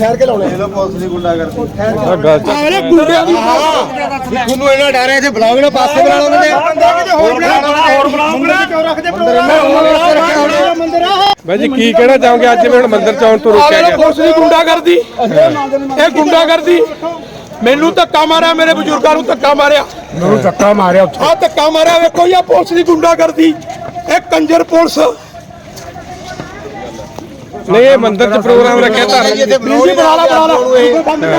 ਠਹਿਰ ਕੇ ਲਾਉਣੇ ਇਹਦਾ ਪੁਲਿਸ ਦੀ ਗੁੰਡਾ ਕਰਦੀ। ਅਰੇ ਗੁੰਡਿਆਂ ਦੀ ਤੁਹਾਨੂੰ ਇਹਨਾਂ ਡਰ ਹੈ ਜੇ ਬੁਲਾਓਗੇ ਨਾ ਪਾਸੇ ਬੁਲਾ ਲਓਗੇ ਨੇ ਹੋਰ ਬਣਾ ਹੋਰ ਬਣਾਉਂਗਾ ਕਿਉਂ ਰੱਖਦੇ ਪ੍ਰੋਗਰਾਮ। ਮੰਦਰ ਆ। ਬਾਈ ਜੀ ਕੀ ਕਹਿਣਾ ਚਾਹੋਗੇ? ਅੱਜ ਜਿਵੇਂ ਹੁਣ ਮੰਦਿਰ ਚ ਆਉਣ ਤੋਂ ਰੋਕਿਆ ਗਿਆ। ਪੁਲਿਸ ਦੀ ਗੁੰਡਾਗਰਦੀ ਇਹ ਗੁੰਡਾਗਰਦੀ ਮੈਨੂੰ ਧੱਕਾ ਮਾਰਿਆ ਮੇਰੇ ਬਜ਼ੁਰਗਾਂ ਨੂੰ ਧੱਕਾ ਮਾਰਿਆ। ਮੈਨੂੰ ਧੱਕਾ ਮਾਰਿਆ ਉੱਥੇ। ਆ ਧੱਕਾ ਮਾਰਿਆ ਵੇਖੋ ਇਹ ਪੁਲਿਸ ਦੀ ਗੁੰਡਾਗਰਦੀ ਇਹ ਕੰਜਰ ਪੁਲਿਸ। ਨਹੀਂ ਇਹ ਮੰਦਿਰ ਚ ਪ੍ਰੋਗਰਾਮ ਰੱਖਿਆ ਧਾਰਮਿਕ ਇੱਥੇ ਬਣਾ ਲਾ ਬਣਾ ਲਾ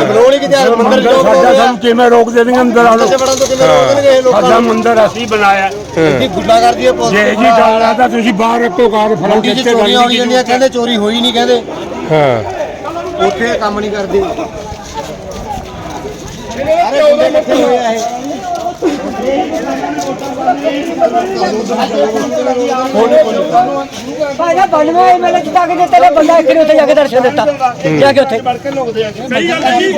ਬੁਲਾਉਣੀ ਕਿਤੇ ਮੰਦਰ ਚੋਂ ਸਾਡਾ ਸਾਨੂੰ ਕਿਵੇਂ ਰੋਕ ਦੇਣਗੇ ਅੰਦਰ ਆ ਇਹ ਲੋਕਾਂ ਸਾਡਾ ਮੰਦਿਰ ਅਸੀਂ ਬਣਾਇਆ। ਦੀ ਗੁੰਡਾ ਕਰਦੀ ਹੈ ਪੁਲਿਸ ਜੇ ਜੀ ਗੱਲ ਆ ਤਾਂ ਤੁਸੀਂ ਬਾਹਰ ਰੱਖੋ ਕਾਰ ਫੜੋ ਮੰਡੀ 'ਚ ਕਿੱਥੇ ਚੋਰੀਆਂ ਹੋਈ ਗੱਲ ਜਾਂਦੀਆਂ ਕਹਿੰਦੇ ਚੋਰੀ ਹੋਈ ਨਹੀਂ ਕਹਿੰਦੇ। ਹਾਂ। ਉੱਥੇ ਕੰਮ ਨਹੀਂ ਕਰਦੇ। ਸਾਰੇ ਗੁੰਡੇ ਇਕੱਠੇ ਹੋਏ ਆ ਇਹ ਭਾਈਆ ਬਣਵਾ ਐਮਐਲਏ ਜਿੱਤਾ ਕੇ ਦਿੱਤੇ ਨੇ ਬੰਦਾ ਇੱਕ ਨੇ ਉੱਥੇ ਜਾ ਕੇ ਦਰਸ਼ਨ ਦਿੱਤਾ। ਜਾ ਕੇ ਉੱਥੇ। ਸਹੀ ਗੱਲ ਹੈ ਜੀ।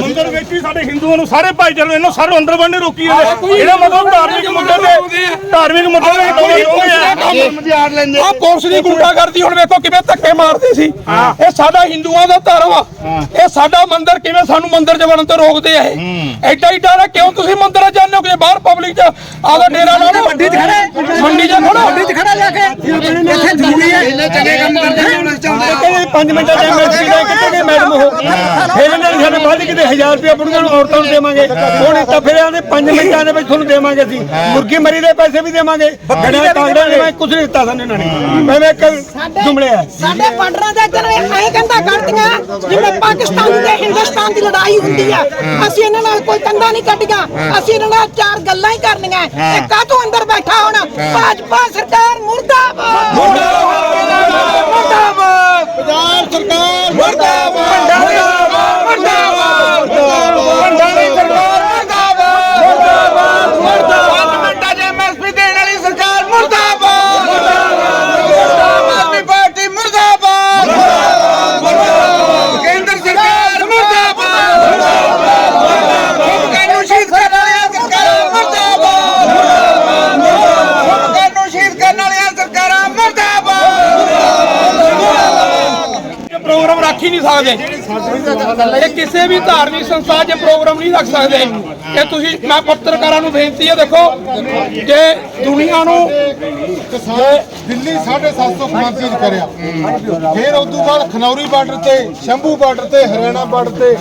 ਮੰਦਰ ਵਿੱਚ ਵੀ ਸਾਡੇ ਹਿੰਦੂਆਂ ਨੂੰ ਸਾਰੇ ਭਾਈਚਾਰੇ ਨੂੰ ਇਹਨਾਂ ਸਾਰੇ ਅੰਦਰ ਵੜਨੇ ਰੋਕੀ ਜਾਂਦੇ ਇਹਦਾ ਮਤਲਬ ਧਾਰਮਿਕ ਮੁੱਦੇ ਤੇ ਧਾਰਮਿਕ ਮੁੱਦੇ ਤੇ ਕੋਈ ਰੋਕੇ ਆ। ਆ। ਪੁਲਿਸ ਦੀ ਗੁੰਡਾਗਰਦੀ ਹੁਣ ਵੇਖੋ ਕਿਵੇਂ ਧੱਕੇ ਮਾਰਦੇ ਸੀ। ਇਹ ਸਾਡਾ ਹਿੰਦੂਆਂ ਦਾ ਧਰਮ ਆ। ਇਹ ਸਾਡਾ ਮੰਦਿਰ ਕਿਵੇਂ ਸਾਨੂੰ ਮੰਦਿਰ 'ਚ ਵੜਨ ਤੋਂ ਰੋਕਦੇ ਆ ਇਹ? ਐਡਾ ਹੀ ਡਰ ਹੈ ਕਿਉਂ ਤੁਸੀਂ ਮੰਦਿਰ ਜਾਂਦੇ ਹੋ ਕਿ ਬਾਹਰ ਪਬਲਿਕ 'ਚ? ਆਦਾ ਡੇਰਾ ਲਾ ਲਓ। ਮੰਡੀ 'ਚ ਖੜੇ। ਮੰਡੀ 'ਚ ਖੜੋ। ਮੰਡੀ 'ਚ ਖੜਾ ਜਾ ਕੇ। ਇੱਥੇ ਜ਼ਰੂਰੀ ਹੈ। ਇੰਨੇ ਚੰਗੇ ਕੰਮ ਕਰਦੇ ਚਾਹੁੰਦੇ 5 ਮਿੰਟਾਂ ਦੇ ਦਾ ਕਿੱਥੇ ਗਏ ਮੈਡਮ ਉਹ ਬਾਅਦ ਕਿਤੇ 1000 ਰੁਪਏ ਬੁੜੀਆਂ ਨੂੰ ਔਰਤਾਂ ਨੂੰ ਦੇਵਾਂਗੇ। ਹੁਣ ਤਾਂ ਫਿਰ ਆਨੇ 5 ਮਿੰਟਾਂ ਦੇ ਵਿੱਚ ਤੁਹਾਨੂੰ ਦੇਵਾਂਗੇ ਅਸੀਂ। ਮੁਰਗੀ ਮਰੀ ਦੇ ਪੈਸੇ ਵੀ ਦੇਵਾਂਗੇ। ਗੜਿਆ ਕਾਂਗੜੇ ਨੇ ਕੁਝ ਨਹੀਂ ਦਿੱਤਾ ਸਾਨੂੰ ਇਹਨਾਂ ਨੇ। ਮੈਂ ਇੱਕ ਜੁਮਲੇ ਆ। ਸਾਡੇ ਬਾਰਡਰਾਂ ਦੇ ਇੱਧਰ ਐਂ ਕਹਿੰਦਾ ਕਰਦੀਆਂ ਜਿਵੇਂ ਪਾਕਿਸਤਾਨ ਤੇ ਹਿੰਦੁਸਤਾਨ ਦੀ ਲੜਾਈ ਹੁੰਦੀ ਆ। ਅਸੀਂ ਇਹਨਾਂ ਨਾਲ ਕੋਈ ਕੰਦਾ ਨਹੀਂ ਕੱਢੀਆਂ। ਅਸੀਂ ਇਹਨਾਂ ਨਾਲ ਚਾਰ ਗੱਲਾਂ ਹੀ ਕਰਨੀਆਂ। ਇਹ ਕਾਹਤੋਂ ਅੰਦਰ ਬੈਠਾ ਹੁਣ? ਭਾਜਪਾ ਸਰਕਾਰ ਮੁਰਦਾਬਾਦ। ਮੁਰਦਾਬਾਦ ਪੰਜਾਬ ਸਰਕਾਰ ਮੁਰਦਾਬਾਦ ਮੁਰਦਾਬਾਦ ਭੰਡਾਰੀ ਸਰਕਾਰ ਮੁਰਦਾਬਾਦ ਮੁਰਦਾਬਾਦ ਮੁਰਦਾਬਾਦ ਮਿੰਟਾਂ 'ਚ ਐਮਐਸਪੀ ਦੇਣ ਵਾਲੀ ਸਰਕਾਰ ਮੁਰਦਾਬਾਦ ਮੁਰਦਾਬਾਦ ਆਦਮੀ ਪਾਰਟੀ ਮੁਰਦਾਬਾਦ ਮੁਰਦਾਬਾਦ ਕੇਂਦਰ ਸਰਕਾਰ ਮੁਰਦਾਬਾਦ ਮੁਰਦਾਬਾਦ ਕਾਨੂੰ ਸ਼ਹੀਦ ਕਰਨ ਵਾਲੀਆਂ ਸਰਕਾਰਾਂ ਮੁਰਦਾਬਾਦ ਮੁਰਦਾਬਾਦ ਕਾਨੂੰ ਸ਼ਹੀਦ ਕਰਨ ਵਾਲੀਆਂ ਸਰਕਾਰਾਂ ਮੁਰਦਾਬਾਦ ਇਹ ਪ੍ਰੋਗਰਾਮ ਰੱਖ ਇਹ ਕਿਸੇ ਵੀ ਧਾਰਮਿਕ ਸੰਸਥਾ 'ਚ ਪ੍ਰੋਗਰਾਮ ਨਹੀਂ ਰੱਖ ਸਕਦੇ। ਇਹ ਤੁਸੀਂ, ਮੈਂ ਪੱਤਰਕਾਰਾਂ ਨੂੰ ਬੇਨਤੀ ਹੈ, ਦੇਖੋ, ਜੇ ਦੁਨੀਆ ਨੂੰ ਦਿੱਲੀ 750 ਫਾਂਸੀ ਚ ਕਰਿਆ, ਫਿਰ ਉਸ ਤੋਂ ਬਾਅਦ ਖਨੌਰੀ ਬਾਰਡਰ ਤੇ, ਸ਼ੰਭੂ ਬਾਰਡਰ ਤੇ, ਹਰਿਆਣਾ ਬਾਰਡਰ ਤੇ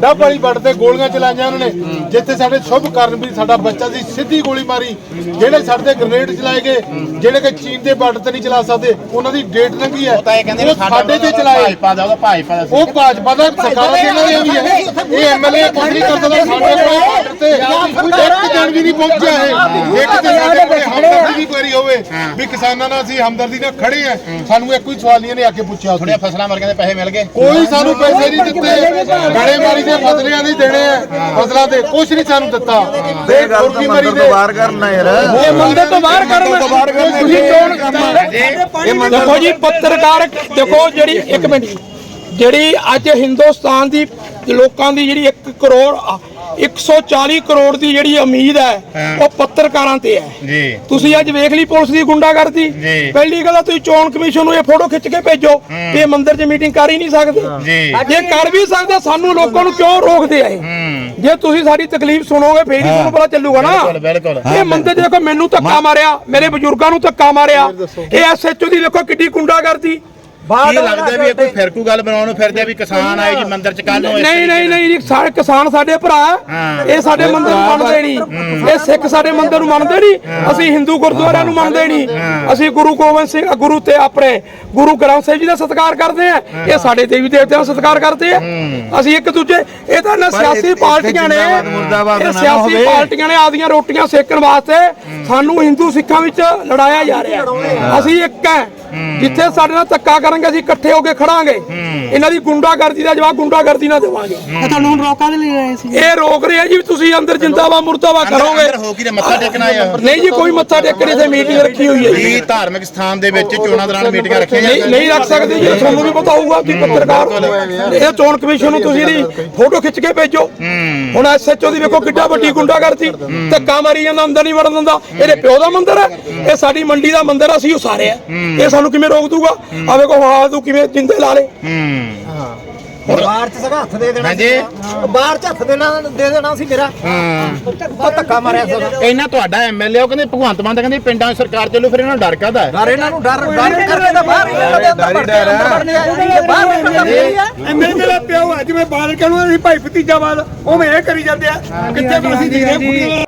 ਡੱਬ ਵਾਲੀ ਬਾਰਡਰ ਤੇ ਗੋਲੀਆਂ ਚਲਾਈਆਂ ਉਹਨਾਂ ਨੇ। ਜਿੱਥੇ ਸਾਡੇ ਸ਼ੁਭ ਕਰਨ ਵੀ ਸਾਡਾ ਬੱਚਾ ਸੀ ਸਿੱਧੀ ਗੋਲੀ ਮਾਰੀ। ਜਿਹੜੇ ਸਾਡੇ ਤੇ ਗ੍ਰਨੇਡ ਚਲਾਏ ਗਏ ਜਿਹੜੇ ਕਿ ਚੀਨ ਦੇ ਬਾਰਡਰ ਤੇ ਨਹੀਂ ਚਲਾ ਸਕਦੇ ਉਹਨਾਂ ਦੀ ਡੇਟ ਲੰਘੀ ਹੈ। ਉਹ ਸਾਡੇ ਤੇ ਚਲਾਏ। ਭਾਜਪਾ ਦਾ ਉਹਦਾ ਭਾਜਪਾ ਦਾ ਉਹ ਭਾਜਪਾ ਦਾ ਸਰਕਾਰ ਦੇ ਦੀਆਂ ਵੀ ਹੈ। ਇਹ ਐਮਐਲਏ ਕੁਝ ਨਹੀਂ ਕਰ ਸਕਦਾ ਸਾਡੇ ਕੋਲ ਬਾਰਡਰ ਤੇ ਇੱਕ ਦਿਨ ਵੀ ਨਹੀਂ ਪਹੁੰਚਿਆ ਹੈ। ਇੱਕ ਦਿਨ ਸਾਡੇ ਕੋਲ ਹਮਦਰਦੀ ਦੀ ਵਾਰੀ ਹੋਵੇ ਵੀ ਕਿਸਾਨਾਂ ਨਾਲ ਅਸੀਂ ਹਮਦਰਦੀ ਨਾਲ ਖੜੇ ਆ ਸਾਨੂੰ ਇੱਕ ਕੋਈ ਸਵਾਲੀਆਂ ਨੇ ਆ ਕੇ ਪੁੱਛਿਆ। ਥੋੜੀਆਂ ਫਸਲਾਂ ਵਰਗੀਆਂ ਦੇ ਪੈਸੇ ਮਿਲ ਗਏ। ਕੋਈ ਸਾਨੂੰ ਪੈਸੇ ਨਹੀਂ ਦਿੱਤੇ। ਗੜੇਮਾਰੀ ਦੇ ਬਦਲਿਆਂ ਨਹੀਂ ਦੇਣੇ ਆ ਫਸਲਾਂ ਦੇ ਕੁਝ ਨਹੀਂ ਸਾਨੂੰ ਦਿੱਤਾ। ਤੇ ਮੁਰਗੀ ਮਰੀ ਦੇ। ਕਰਨਾ ਯਾਰ। ਇਹ ਮੰਦਰ ਤੋਂ ਬਾਹਰ ਕਰਨ ਤੁਸੀਂ ਚੋਣ ਦੇਖੋ ਜੀ ਪੱਤਰਕਾਰ ਦੇਖੋ ਜਿਹੜੀ ਇੱਕ ਮਿੰਟ। ਜਿਹੜੀ ਅੱਜ ਹਿੰਦੁਸਤਾਨ ਦੀ ਲੋਕਾਂ ਦੀ ਜਿਹੜੀ 1 ਕਰੋੜ 140 ਕਰੋੜ ਦੀ ਜਿਹੜੀ ਉਮੀਦ ਹੈ ਉਹ ਪੱਤਰਕਾਰਾਂ ਤੇ ਹੈ। ਜੀ। ਤੁਸੀਂ ਅੱਜ ਵੇਖ ਲਈ ਪੁਲਿਸ ਦੀ ਗੁੰਡਾਗਰਦੀ? ਜੀ। ਪਹਿਲੀ ਗੱਲ ਤੁਸੀਂ ਚੋਣ ਕਮਿਸ਼ਨ ਨੂੰ ਇਹ ਫੋਟੋ ਖਿੱਚ ਕੇ ਭੇਜੋ ਇਹ ਮੰਦਿਰ 'ਚ ਮੀਟਿੰਗ ਕਰ ਹੀ ਨਹੀਂ ਸਕਦੇ। ਜੀ। ਕਰ ਵੀ ਸਕਦੇ ਸਾਨੂੰ ਲੋਕਾਂ ਨੂੰ ਕਿਉਂ ਰੋਕਦੇ ਆ ਇਹ? ਜੇ ਤੁਸੀਂ ਸਾਡੀ ਤਕਲੀਫ ਸੁਣੋਗੇ ਫੇਰ ਹੀ ਤੁਹਾਨੂੰ ਪਤਾ ਚੱਲੂਗਾ ਨਾ। ਇਹ ਮੰਦਰ ਦੇਖੋ ਮੈਨੂੰ ਧੱਕਾ ਮਾਰਿਆ ਮੇਰੇ ਬਜ਼ੁਰਗਾਂ ਨੂੰ ਧੱਕਾ ਮਾਰਿਆ। ਇਹ ਐਸਐਚਓ ਦੀ ਦੇਖੋ ਕਿੱਡੀ ਗੁੰਡਾ ਕਰਦੀ ਕੀ ਲੱਗਦਾ ਵੀ ਇਹ ਕੋਈ ਫਿਰਕੂ ਗੱਲ ਬਣਾਉਣ ਨੂੰ ਫਿਰਦੇ ਆ ਵੀ ਕਿਸਾਨ ਆਏ ਜੀ ਮੰਦਿਰ ਚ ਕੱਲ ਨੂੰ ਨਹੀਂ ਨਹੀਂ ਨਹੀਂ ਜੀ ਸਾਰੇ ਕਿਸਾਨ ਸਾਡੇ ਭਰਾ। ਇਹ ਸਾਡੇ ਮੰਦਰ ਨੂੰ ਮੰਨਦੇ ਨਹੀਂ। ਇਹ ਸਿੱਖ ਸਾਡੇ ਮੰਦਰ ਨੂੰ ਮੰਨਦੇ ਨਹੀਂ। ਅਸੀਂ ਹਿੰਦੂ ਗੁਰਦੁਆਰਿਆਂ ਨੂੰ ਮੰਨਦੇ ਨਹੀਂ। ਅਸੀਂ ਗੁਰੂ ਗੋਬਿੰਦ ਸਿੰਘ ਗੁਰੂ ਤੇ ਆਪਣੇ ਗੁਰੂ ਗ੍ਰੰਥ ਸਾਹਿਬ ਜੀ ਦਾ ਸਤਿਕਾਰ ਕਰਦੇ ਆ। ਇਹ ਸਾਡੇ ਦੇਵੀ ਦੇਵਤਿਆਂ ਦਾ ਸਤਿਕਾਰ ਕਰਦੇ ਆ। ਅਸੀਂ ਇੱਕ ਦੂਜੇ ਇਹ ਤਾਂ ਨਾ ਸਿਆਸੀ ਪਾਰਟੀਆਂ ਨੇ। ਇਹ ਸਿਆਸੀ। ਪਾਰਟੀਆਂ ਨੇ ਆਦੀਆਂ ਰੋਟੀਆਂ ਸੇਕਣ ਵਾਸਤੇ ਸਾਨੂੰ ਹਿੰਦੂ ਸਿੱਖਾਂ ਵਿੱਚ ਲੜਾਇਆ ਜਾ ਰਿਹਾ। ਅਸੀਂ ਇੱਕ ਹੈ। ਜਿੱਥੇ ਸਾਡੇ ਨਾਲ ਧੱਕਾ ਕਰਨਗੇ ਅਸੀਂ ਇਕੱਠੇ ਹੋ ਕੇ ਖੜਾਂਗੇ। ਇਹਨਾਂ ਦੀ ਗੁੰਡਾਗਰਦੀ ਦਾ ਜਵਾਬ ਗੁੰਡਾਗਰਦੀ ਨਾਲ ਦੇਵਾਂਗੇ। ਤੁਹਾਨੂੰ ਹੁਣ ਰੋਕਾ ਦੇ ਲਈ ਰਹੇ ਸੀ? ਇਹ ਰੋਕ ਰਿਹਾ ਜੀ ਵੀ ਤੁਸੀਂ ਅੰਦਰ ਜਿੰਦਾਬਾਦ ਮੁਰਦਾਬਾਦ ਅੰਦਰ- ਕਰੋਗੇ ਅੰਦਰ ਹੋ ਕੇ ਤੇ ਮੱਥਾ ਟੇਕਣਾ ਆ। ਨਹੀਂ ਜੀ ਕੋਈ ਮੱਥਾ ਟੇਕਣ ਇੱਥੇ ਮੀਟਿੰਗ ਰੱਖੀ ਹੋਈ ਹੈ ਜੀ। ਕੀ ਧਾਰਮਿਕ ਸਥਾਨ ਦੇ ਵਿੱਚ ਚੋਣਾਂ ਦੌਰਾਨ ਮੀਟਿੰਗਾਂ ਰੱਖੀਆਂ ਨਹੀਂ ਜਾਂਦੀਆਂ ਨਹੀਂ ਰੱਖ ਸਕਦੇ ਜੀ ਤੁਹਾਨੂੰ ਵੀ ਪਤਾ ਹੋਊਗਾ ਤੁਸੀਂ ਪੱਤਰਕਾਰ ਇਹ ਚੋਣ ਕਮਿਸ਼ਨ ਨੂੰ ਤੁਸੀਂ ਇਹਦੀ ਫੋਟੋ ਖਿੱਚ ਕੇ ਭੇਜੋ। ਹੁਣ ਐਸਐਚਓ ਦੀ ਵੇਖੋ ਕਿੱਡਾ ਵੱਡੀ ਗੁੰਡਾ ਕਰਤੀ ਧੱਕਾ ਮਾਰੀ ਜਾਂਦਾ ਅੰਦਰ ਨਹੀਂ ਵੜਨ ਦਿੰਦਾ। ਇਹਦੇ ਪਿਓ ਦਾ ਮੰਦਿਰ ਹੈ ਇਹ ਸਾਡੀ ਮੰਡੀ ਦਾ ਮੰਦਿਰ ਅਸੀਂ ਉਸਾਰਿਆ ਇਹ ਸਾਨੂੰ ਕਿਵੇਂ ਰੋਕ ਦੂਗਾ ਆ ਵੇਖੋ ਹਾਲ ਤੂੰ ਕਿਵੇਂ ਜਿੰਦੇ ਲਾ ਲੇ ਬਾਹਰ ਚ ਸਗਾ ਹੱਥ ਦੇ ਦੇਣਾ ਹਾਂਜੀ ਬਾਹਰ ਚ ਹੱਥ ਦੇਣਾ ਦੇ ਦੇਣਾ ਸੀ ਮੇਰਾ। ਉਹ ਧੱਕਾ ਮਾਰਿਆ ਸਗਾ ਇਹਨਾਂ ਤੁਹਾਡਾ ਐਮਐਲਏ ਉਹ ਕਹਿੰਦੇ ਭਗਵੰਤ ਮਾਨ ਤਾਂ ਕਹਿੰਦੇ ਪਿੰਡਾਂ 'ਚ ਸਰਕਾਰ ਚੱਲੂ ਫਿਰ ਇਹਨਾਂ ਨੂੰ ਡਰ ਕਾਹਦਾ ਹੈ? ਡਰ ਇਹਨਾਂ ਨੂੰ ਡਰ ਡਰ ਕਰਕੇ ਤਾਂ ਬਾਹਰ ਇਹਨਾਂ ਦੇ ਅੰਦਰ ਵੜ ਕੇ ਅੰਦਰ ਵੜਨੇ ਆਏ ਬਾਹਰ ਨਿਕਲਣਾ ਨਹੀਂ ਹੈ ਐਮਐਲਏ ਮੇਰਾ ਪਿਓ ਹੈ ਜਿਵੇਂ ਬਾਲ ਕਹਿੰਦਾ ਅਸੀਂ ਭਾਈ ਭਤੀਜਾ ਬਾਦ ਉਵੇਂ ਇਹ ਕਰੀ ਜਾਂਦੇ ਆ। ਕਿੱਥੇ ਵੀ ਅਸੀਂ ਦੀਨੇ ਕੁੜੀਆਂ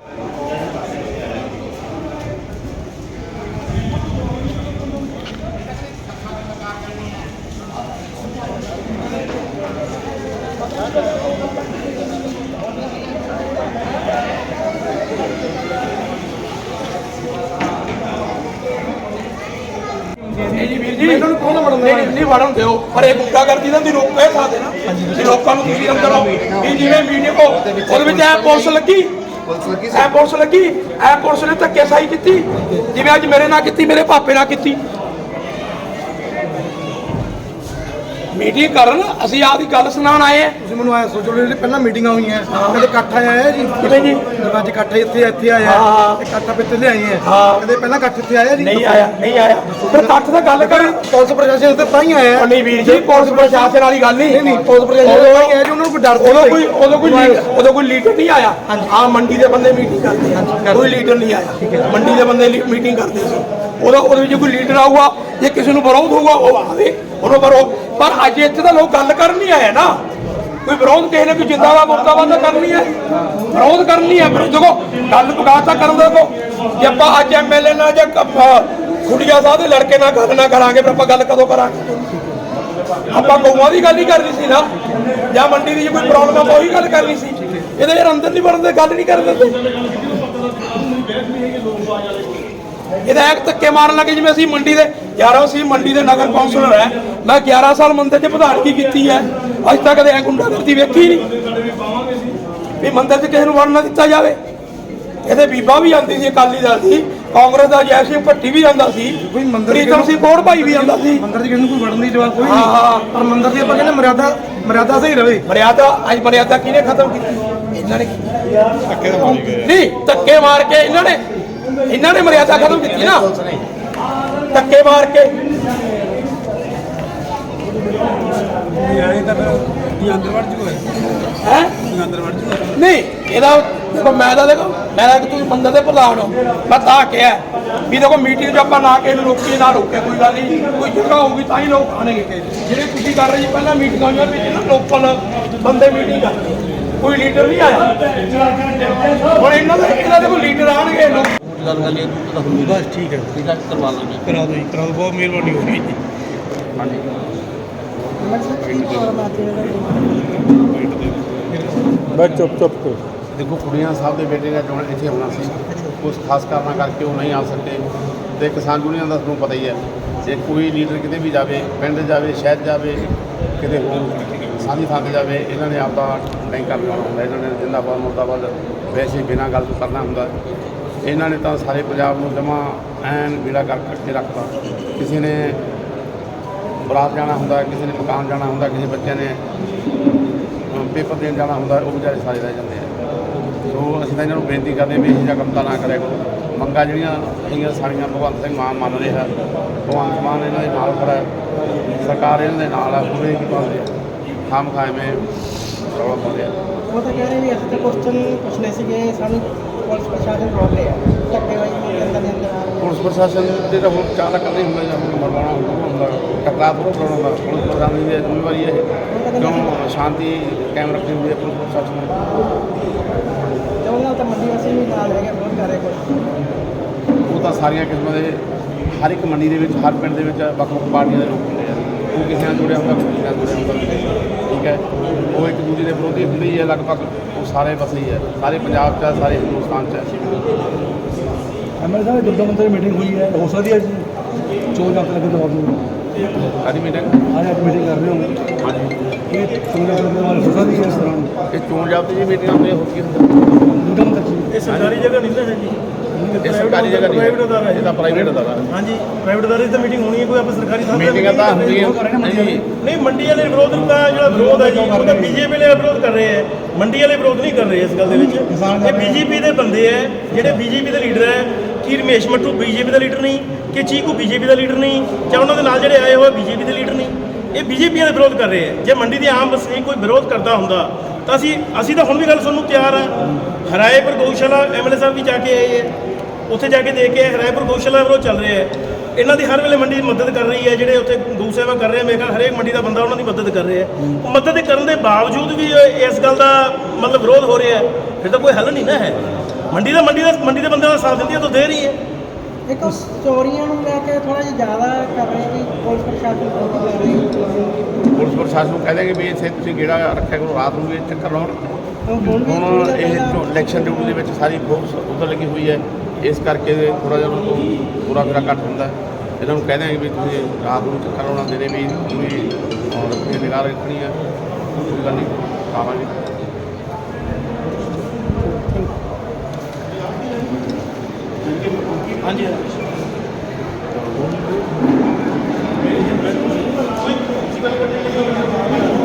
ਜੀ ਵੀਰ ਜੀ ਇਹਨਾਂ ਨੂੰ ਕੌਣ ਵੜਨ ਨਹੀਂ ਨਹੀਂ ਵੜਨ ਦਿਓ। ਪਰ ਇਹ ਕਰਦੀ ਦੀ ਰੋਕ ਸਕਦੇ ਨਾ ਤੁਸੀਂ ਲੋਕਾਂ ਨੂੰ ਤੁਸੀਂ ਅੰਦਰ ਆਓ। ਇਹ ਜਿਵੇਂ ਵੀਡੀਓ ਕੋ ਉਹਦੇ ਵਿੱਚ ਐ ਪੁਲਿਸ ਲੱਗੀ। ਪੁਲਿਸ ਲੱਗੀ ਐ ਪੁਲਿਸ ਲੱਗੀ। ਐ ਪੁਲਿਸ ਨੇ ਧੱਕੇ ਸਾਈ ਕੀਤੀ। ਜਿਵੇਂ ਅੱਜ ਮੇਰੇ ਨਾਲ ਕੀਤੀ ਮੇਰੇ ਪਾਪੇ ਨਾਲ ਕੀਤੀ। ਮੀਟਿੰਗ ਕਰਨ ਅਸੀਂ ਆਪਦੀ ਗੱਲ ਸੁਣਾਉਣ ਆਏ ਆ ਤੁਸੀਂ ਮੈਨੂੰ ਆਇਆ ਸੋਚੋ ਜਿਹੜੇ ਪਹਿਲਾਂ ਮੀਟਿੰਗਾਂ ਹੋਈਆਂ ਕਦੇ ਇਕੱਠ ਆਇਆ ਹੈ ਜੀ। ਕਿਵੇਂ ਜੀ? ਅੱਜ ਇਕੱਠ ਇੱਥੇ ਇੱਥੇ ਆਇਆ ਇਕੱਠ ਆਪੇ ਤੇ ਲਿਆਏ ਹੈ ਹਾਂ। ਕਦੇ ਪਹਿਲਾਂ ਇਕੱਠ ਇੱਥੇ ਆਇਆ ਜੀ। ਨਹੀਂ ਆਇਆ ਨਹੀਂ ਆਇਆ। ਫਿਰ ਕੱਟ ਦਾ ਗੱਲ ਕਰ ਪੁਲਿਸ ਪ੍ਰਸ਼ਾਸਨ ਤੇ ਤਾਂ ਹੀ ਆਇਆ। ਨਹੀਂ ਵੀਰ ਜੀ ਪੁਲਿਸ ਪ੍ਰਸ਼ਾਸਨ ਵਾਲੀ ਗੱਲ ਨਹੀਂ। ਨਹੀਂ ਪੁਲਿਸ ਪ੍ਰਸ਼ਾਸਨ ਤੇ ਤਾਂ ਹੀ ਆਇਆ ਜੀ ਉਹਨਾਂ ਨੂੰ ਕੋਈ ਡਰ ਉਦੋਂ ਕੋਈ ਉਦੋਂ ਕੋਈ ਉਦੋਂ ਕੋਈ ਲੀਡਰ ਨਹੀਂ ਆਇਆ। ਆ ਮੰਡੀ ਦੇ ਬੰਦੇ ਮੀਟਿੰਗ ਕਰਦੇ ਆ। ਕੋਈ ਲੀਡਰ ਨਹੀਂ ਆਇਆ। ਮੰਡੀ ਦੇ ਬੰਦੇ ਮੀਟਿੰਗ ਕਰਦੇ ਸੀ ਉਦੋਂ ਉਹਦੇ ਵਿੱਚ ਕੋਈ ਲੀਡਰ ਆਊਗਾ ਜੇ ਕਿਸੇ ਨੂੰ ਵਿਰੋਧ ਹੋਊਗਾ, ਉਹ ਆਵੇ ਉਹਨੂੰ ਵਿਰੋਧ ਪਰ ਅੱਜ ਇੱਥੇ ਤਾਂ ਲੋਕ ਗੱਲ ਕਰਨ ਨਹੀਂ ਆਏ ਨਾ। ਕੋਈ ਵਿਰੋਧ ਕਿਸੇ ਨੇ, ਕੋਈ ਜਿੰਦਾਬਾਦ ਮੁਰਦਾਬਾਦ ਤਾਂ ਕਰਨੀ ਹੈ? ਵਿਰੋਧ ਕਰਨੀ ਹੈ। ਪਰ ਦੇਖੋ, ਗੱਲ ਬਗਾਤ ਤਾਂ ਕਰਨ ਦੇਖੋ। ਜੇ ਆਪਾਂ ਅੱਜ ਐਮਐਲਏ ਨਾਲ ਜਾਂ ਖੁੜੀਆ ਸਾਹਿਬ ਦੇ ਲੜਕੇ ਨਾਲ ਗੱਲ ਨਾ ਕਰਾਂਗੇ, ਫਿਰ ਆਪਾਂ ਗੱਲ ਕਦੋਂ ਕਰਾਂਗੇ? ਆਪਾਂ ਗਊਆਂ ਦੀ ਗੱਲ ਹੀ ਕਰਨੀ ਸੀ ਨਾ। ਜਾਂ ਮੰਡੀ ਦੀ ਕੋਈ ਪ੍ਰੋਬਲਮ ਆ ਉਹੀ ਗੱਲ ਕਰਨੀ ਸੀ। ਇਹਦੇ ਯਾਰ ਅੰਦਰ ਨਹੀਂ ਵੜਨ ਦੇ, ਗੱਲ ਨਹੀਂ ਕਰਨ ਦਿੰਦੇ। ਇਹਦਾ ਇੱਕ ਧੱਕੇ ਮਾਰਨ ਲੱਗੇ ਜਿਵੇਂ ਅਸੀਂ ਮੰਡੀ ਦੇ 11 ਅਸੀਂ ਮੰਡੀ ਦੇ ਨਗਰ ਕੌਂਸਲਰ ਹੈ। ਮੈਂ 11 ਸਾਲ ਮੰਦਰ 'ਚ ਪ੍ਰਧਾਨਗੀ ਕੀਤੀ ਹੈ? ਅੱਜ ਤੱਕ ਕਦੇ ਐ ਗੁੰਡਾਗਰਦੀ ਵੇਖੀ ਨਹੀਂ। ਵੀ ਮੰਦਰ 'ਚ ਕਿਸੇ ਨੂੰ ਵੜਨ ਨਾ ਦਿੱਤਾ ਜਾਵੇ। ਇਹਦੇ ਬੀਬਾ ਵੀ ਆਂਦੀ ਸੀ ਅਕਾਲੀ ਦਲ ਦੀ। ਕਾਂਗਰਸ ਦਾ ਜੈ ਸਿੰਘ ਭੱਟੀ ਵੀ ਜਾਂਦਾ ਸੀ। ਕੋਈ ਮੰਦਰ ਪ੍ਰੀਤਮ ਸਿੰਘ ਕੋੜ ਭਾਈ ਵੀ ਆਂਦਾ ਸੀ। ਮੰਦਰ 'ਚ ਕਿਸੇ ਨੂੰ ਕੋਈ ਵੜਨ ਦੀ ਜਵਾਬ ਕੋਈ ਹਾਂ, ਹਾਂ। ਨਹੀਂ ਪਰ ਮੰਦਰ ਦੀ ਆਪਾਂ ਕਹਿੰਦੇ ਮਰਿਆਦਾ ਮਰਿਆਦਾ ਸਹੀ ਰਵੇ ਮਰਿਆਦਾ ਅੱਜ ਮਰਿਆਦਾ ਕਿਹਨੇ ਖਤਮ ਕੀਤੀ? ਇਹਨਾਂ ਨੇ ਕੀਤੀ ਨਹੀਂ ਧੱਕੇ ਮਾਰ ਕੇ ਇਹਨਾਂ ਨੇ ਇਹਨਾਂ ਨੇ ਮਰਿਆਦਾ ਖਤਮ ਕੀਤੀ ਨਾ। ਧੱਕੇ ਮਾਰ ਕੇ। ਹੈ? ਨਹੀਂ, ਇਹਦਾ ਦੇਖੋ, ਮੈਂ ਤਾਂ ਦੇਖੋ, ਮੈਂ ਤਾਂ ਤੁਸੀਂ ਮੰਦਰ ਦੇ ਪ੍ਰਧਾਨ ਹੋ। ਮੈਂ ਤਾਂ ਕਿਹਾ ਵੀ ਦੇਖੋ, ਮੀਟਿੰਗ 'ਚ ਆਪਾਂ ਨਾ ਕਿਸੇ ਨੂੰ ਰੋਕੀਏ, ਨਾ ਰੋਕੇ ਕੋਈ ਗੱਲ ਨਹੀਂ। ਕੋਈ ਜਗ੍ਹਾ ਹੋਊਗੀ ਤਾਂ ਹੀ ਲੋਕ ਆਣਗੇ ਜਿਹੜੇ ਤੁਸੀਂ ਕਰ ਰਹੇ ਜੀ, ਪਹਿਲਾਂ ਮੀਟਿੰਗਾਂ ਹੋਈਆਂ ਵਿੱਚ ਨਾ, ਲੋਕਲ ਬੰਦੇ ਮੀਟਿੰਗ ਕਰਦੇ। ਕੋਈ ਲੀਡਰ ਨਹੀਂ ਆਇਆ। ਹੁਣ ਇਹਨਾਂ ਦੇ ਇਹਨਾਂ ਦੇ ਕੋਈ ਲੀਡਰ ਆਣਗੇ ਲੋਕ ਬਸ ਠੀਕ ਹੈ। ਕਰਾ ਦਿਓ ਜੀ ਕਰਾ ਦਿਓ ਬਹੁਤ ਮਿਹਰਬਾਨੀ ਹੋਗੀ ਜੀ। ਬਸ ਚੁੱਪ ਚੁੱਪ ਕਰੋ। ਦੇਖੋ ਕੁੜੀਆਂ ਸਾਹਿਬ ਦੇ ਬੇਟੇ ਨੇ ਚੋਣ ਇੱਥੇ ਆਉਣਾ ਸੀ ਉਸ ਖਾਸ ਕਾਰਨਾਂ ਕਰਕੇ ਉਹ ਨਹੀਂ ਆ ਸਕਦੇ ਤੇ ਕਿਸਾਨ ਯੂਨੀਅਨ ਦਾ ਤੁਹਾਨੂੰ ਪਤਾ ਹੀ ਹੈ ਜੇ ਕੋਈ ਲੀਡਰ ਕਿਤੇ ਵੀ ਜਾਵੇ ਪਿੰਡ ਜਾਵੇ ਸ਼ਹਿਰ ਜਾਵੇ ਕਿਤੇ ਹੋਰ ਸਾਂਝੀ ਥਾਂ ਤੇ ਜਾਵੇ ਇਹਨਾਂ ਨੇ ਆਪਦਾ ਨਹੀਂ ਕਰ ਲਾਉਣਾ ਹੁੰਦਾ ਇਹਨਾਂ ਨੇ ਜਿੰਦਾਬਾਦ ਮੁਰਦਾਬਾਦ ਵੈਸੇ ਬਿਨਾਂ ਗੱਲ ਤੋਂ ਕਰਨਾ ਹੁੰਦਾ। ਇਹਨਾਂ ਨੇ ਤਾਂ ਸਾਰੇ ਪੰਜਾਬ ਨੂੰ ਜਮਾ ਐਨ ਬੀੜਾ ਕਰ ਕਰਕੇ ਰੱਖਤਾ। ਕਿਸੇ ਨੇ ਬਰਾਤ ਜਾਣਾ ਹੁੰਦਾ, ਕਿਸੇ ਨੇ ਮਕਾਨ ਜਾਣਾ ਹੁੰਦਾ, ਕਿਸੇ ਬੱਚੇ ਨੇ ਪੇਪਰ ਦੇਣ ਜਾਣਾ ਹੁੰਦਾ, ਉਹ ਵਿਚਾਰੇ ਸਾਰੇ ਰਹਿ ਜਾਂਦੇ ਆ। ਸੋ ਅਸੀਂ ਤਾਂ ਇਹਨਾਂ ਨੂੰ ਬੇਨਤੀ ਕਰਦੇ ਹਾਂ ਵੀ ਇਹ ਜਿਹਾ ਕੰਮ ਤਾਂ ਨਾ ਕਰਿਆ ਕਰੋ। ਮੰਗਾਂ ਜਿਹੜੀਆਂ ਹੈਗੀਆਂ ਸਾਰੀਆਂ ਭਗਵੰਤ ਸਿੰਘ ਮਾਨ ਮੰਨ ਰਿਹਾ ਭਗਵੰਤ ਮਾਨ ਇਹਨਾਂ ਦੇ ਨਾਲ ਖੜਾ ਸਰਕਾਰ ਇਹਨਾਂ ਦੇ ਨਾਲ ਆ ਪੂਰੇ ਕੀ ਪਾਉਂਦੇ ਖਾਮ ਖਾਏ ਮੇ ਰੌਲਾ ਪਾ ਰਿਹਾ। ਉਹ ਤਾਂ ਕਹਿ ਰਹੇ ਵੀ ਅਸੀਂ ਤਾਂ ਕੁਐਸਚਨ ਪੁੱਛਣੇ ਸੀਗੇ, ਸਾਨੂੰ ਪੁਲਿਸ ਪ੍ਰਸ਼ਾਸਨ ਰੋਕ ਲਿਆ। ਧੱਕੇ ਵਾਲੀ ਦੇ ਅੰਦਰ ਦੇ ਅੰਦਰ ਆ ਰਹੇ ਪੁਲਿਸ ਪ੍ਰਸ਼ਾਸਨ ਦੇ ਤਾਂ ਹੁਣ ਚਾਹ ਕਰਨਾ ਹੀ ਹੁੰਦਾ ਜਾਂ ਹੁਣ ਮਰਵਾਉਣਾ ਹੁੰਦਾ ਟਕਰਾਅ ਥੋੜਾ ਕਰਾਉਣਾ ਹੁੰਦਾ ਪੁਲਿਸ ਪ੍ਰਸ਼ਾਸਨ ਦੀ ਜ਼ਿੰਮੇਵਾਰੀ ਹੈ ਕਿਉਂ ਸ਼ਾਂਤੀ ਕਾਇਮ ਰੱਖਣੀ ਹੁੰਦੀ ਹੈ ਪੁਲਿਸ ਪ੍ਰਸ਼ਾਸਨ ਨੂੰ? ਤੇ ਉਹਨਾਂ ਨਾਲ ਤਾਂ ਮੰਡੀ ਵਾਸੀ ਵੀ ਨਾਲ ਹੈਗੇ ਵਿਰੋਧ ਕਰ ਰਹੇ ਕੁਝ ਉਹ ਤਾਂ ਸਾਰੀਆਂ ਕਿਸਮਾਂ ਦੇ ਹਰ ਇੱਕ ਮੰਡੀ ਦੇ ਵਿੱਚ ਹਰ ਪਿੰਡ ਦੇ ਵਿੱਚ ਵੱਖ-ਵੱਖ ਪਾਰਟੀਆਂ ਦੇ ਲੋਕ ਕੋਈ ਕਿਸੇ ਨਾਲ ਜੁੜਿਆ ਹੁੰਦਾ ਕੋਈ ਕਿਸੇ ਨਾਲ ਜੁੜਿਆ ਹੁੰਦਾ। ਠੀਕ ਹੈ? ਉਹ ਇੱਕ ਦੂਜੇ ਦੇ ਵਿਰੋਧੀ ਹੁੰਦੇ ਹੀ ਹੈ ਲਗਭਗ। ਉਹ ਸਾਰੇ ਪਾਸੇ ਹੀ ਹੈ ਸਾਰੇ ਪੰਜਾਬ 'ਚ ਹੈ, ਸਾਰੇ ਹਿੰਦੁਸਤਾਨ 'ਚ ਹੈ ਐਮਐਲਏ ਸਾਹਿਬ ਦੁੱਧ ਮੰਤਰੀ ਮੀਟਿੰਗ ਹੋਈ ਹੈ। ਹੋ ਸਕਦੀ ਹੈ ਜੀ? ਚੋਣ ਜਾਪ ਲੱਗੇ ਦਵਾਬ ਨੂੰ। ਸਾਡੀ ਮੀਟਿੰਗ ਅੱਜ ਅੱਜ ਮੀਟਿੰਗ ਕਰ ਰਹੇ ਹੋ। ਇਹ ਜਾਪ ਲੱਗਣ ਵਾਲੀ ਹੋ ਸਕਦੀ ਹੈ ਇਸ ਦੌਰਾਨ ਇਹ ਚੋਣ ਜਾਬਤੇ ਦੀ ਮੀਟਿੰਗ ਹੁੰਦੀ ਹੈ ਹੋਰ ਕੀ ਹੁੰਦਾ? ਦੁੱਧ ਮੰਤਰੀ ਇਹ ਸਰਕਾਰੀ ਜਗ੍ਹਾ ਨਹੀਂ ਨਾ ਹੈ ਜੀ ਇਹ ਸਰਕਾਰੀ ਜਗ੍ਹਾ ਨਹੀਂ ਹੈ। ਇਹ ਤਾਂ ਪ੍ਰਾਈਵੇਟ ਅਦਾਰਾ ਹੈ। ਹਾਂਜੀ ਪ੍ਰਾਈਵੇਟ ਅਦਾਰੇ ਦੀ ਤਾਂ ਮੀਟਿੰਗ ਹੋਣੀ ਹੈ ਕੋਈ ਆਪਾਂ ਸਰਕਾਰੀ ਥਾਂ ਤੇ ਮੀਟਿੰਗਾਂ ਤਾਂ ਹੁੰਦੀਆਂ ਨਹੀਂ। ਨਹੀਂ ਮੰਡੀ ਵਾਲੇ ਵਿਰੋਧ ਤਾਂ ਜਿਹੜਾ ਵਿਰੋਧ ਹੈ ਜੀ ਉਹ ਤਾਂ ਬੀਜੇਪੀ ਵਾਲੇ ਵਿਰੋਧ ਕਰ ਰਹੇ ਹੈ। ਮੰਡੀ ਵਾਲੇ ਵਿਰੋਧ ਨਹੀਂ ਕਰ ਰਹੇ ਇਸ ਗੱਲ ਦੇ ਵਿੱਚ। ਇਹ ਬੀਜੇਪੀ ਦੇ ਬੰਦੇ ਹੈ ਜਿਹੜੇ ਬੀਜੇਪੀ ਦੇ ਲੀਡਰ ਹੈ। ਕੀ ਰਮੇਸ਼ ਮੱਟੂ ਬੀਜੇਪੀ ਦਾ ਲੀਡਰ ਨਹੀਂ? ਕਿ ਚੀਕੂ ਬੀਜੇਪੀ ਦਾ ਲੀਡਰ ਨਹੀਂ? ਜਾਂ ਉਹਨਾਂ ਦੇ ਨਾਲ ਜਿਹੜੇ ਆਏ ਹੋਏ ਬੀਜੇਪੀ ਦੇ ਲੀਡਰ ਨਹੀਂ? ਇਹ ਬੀਜੇਪੀ ਵਾਲੇ ਵਿਰੋਧ ਕਰ ਰਹੇ ਹੈ। ਜੇ ਮੰਡੀ ਦੇ ਆਮ ਵਸਨੀਕ ਕੋਈ ਵਿਰੋਧ ਕਰਦਾ ਹੁੰਦਾ ਤਾਂ ਅਸੀਂ ਅਸੀਂ ਤਾਂ ਹੁਣ ਵੀ ਗੱਲ ਸੁਣਨ ਨੂੰ ਤਿਆਰ ਆ ਹਰਾਏਪੁਰ ਗਊਸ਼ਾਲਾ ਐਮਐਲਏ ਸਾਹਿਬ ਵੀ ਜਾ ਕੇ ਆਏ ਹੈ। ਉੱਥੇ ਜਾ ਕੇ ਦੇਖ ਕੇ ਆਏ, ਹਰਾਏਪੁਰ ਗਊਸ਼ਾਲਾ ਵਿਰੋਧ ਚੱਲ ਰਿਹਾ ਹੈ ਇਹਨਾਂ ਦੀ ਹਰ ਵੇਲੇ ਮੰਡੀ ਦੀ ਮਦਦ ਕਰ ਰਹੀ ਹੈ ਜਿਹੜੇ ਉੱਥੇ ਗਊ ਸੇਵਾ ਕਰ ਰਹੇ ਆ ਮੇਰੇ ਖਿਆਲ ਹਰੇਕ ਮੰਡੀ ਦਾ ਬੰਦਾ ਉਹਨਾਂ ਦੀ ਮਦਦ ਕਰ ਰਿਹਾ ਹੈ। ਉਹ ਮਦਦ ਕਰਨ ਦੇ ਬਾਵਜੂਦ ਵੀ ਇਹ- ਇਸ ਗੱਲ ਦਾ ਮਤਲਬ ਵਿਰੋਧ ਹੋ ਰਿਹਾ ਹੈ ਫਿਰ ਤਾਂ ਕੋਈ ਹੱਲ ਨਹੀਂ ਨਾ ਹੈ। ਮੰਡੀ ਦਾ ਮੰਡੀ ਦਾ ਮੰਡੀ ਦੇ ਬੰਦਿਆਂ ਦਾ ਸਾਥ ਦਿੰਦੀ ਹੈ ਤਾਂ ਦੇ ਰਹੀ ਹੈ। ਇੱਕ ਉਹ ਚੋਰੀਆਂ ਨੂੰ ਲੈ ਕੇ ਥੋੜਾ ਜਿਹਾ ਜ਼ਿਆਦਾ ਕਰ ਰਹੇ ਵੀ ਪੁਲਿਸ ਪ੍ਰਸ਼ਾਸਨ ਰੋਕ ਲੈ ਰਹੀ ਪੁਲਿਸ ਪ੍ਰਸ਼ਾਸਨ ਨੂੰ ਕਹਿ ਦਿਆਂਗੇ ਵੀ ਇੱਥੇ ਤੁਸੀਂ ਗੇੜਾ ਰੱਖਿਆ ਕਰੋ ਰਾਤ ਨੂੰ ਵੀ ਇਹ ਚੱਕਰ ਲਾਉਣ। ਹੁਣ ਹੁਣ ਵੀ ਹੁਣ ਥੋੜ੍ਹਾ ਇਹ ਇਲੈਕਸ਼ਨ ਡਿਊਟੀ ਦੇ ਵਿੱਚ ਸਾਰੀ ਫੋਕਸ ਉੱਧਰ ਲੱਗੀ ਹੋਈ ਹੈ। ਇਸ ਕਰਕੇ ਥੋੜਾ ਜਿਹਾ ਉਹਨਾਂ ਨੂੰ ਪੂਰਾ ਫਿਰਾ ਘੱਟ ਹੁੰਦਾ। ਇਹਨਾਂ ਨੂੰ ਕਹਿ ਦਿਆਂਗੇ ਵੀ ਤੁਸੀਂ ਰਾਤ ਨੂੰ ਚੱਕਰ ਲਾਉਣਾ ਦੇ ਦੇਣੇ ਵੀ ਤੁਸੀਂ ਔਰ ਆਪਣੀ ਨਿਗਾਹ ਰੱਖਣੀ ਹੈ ਕੋਈ ਗੱਲ ਨਹੀਂ ਆਵਾਂਗੇ ਹਾਂਜੀ।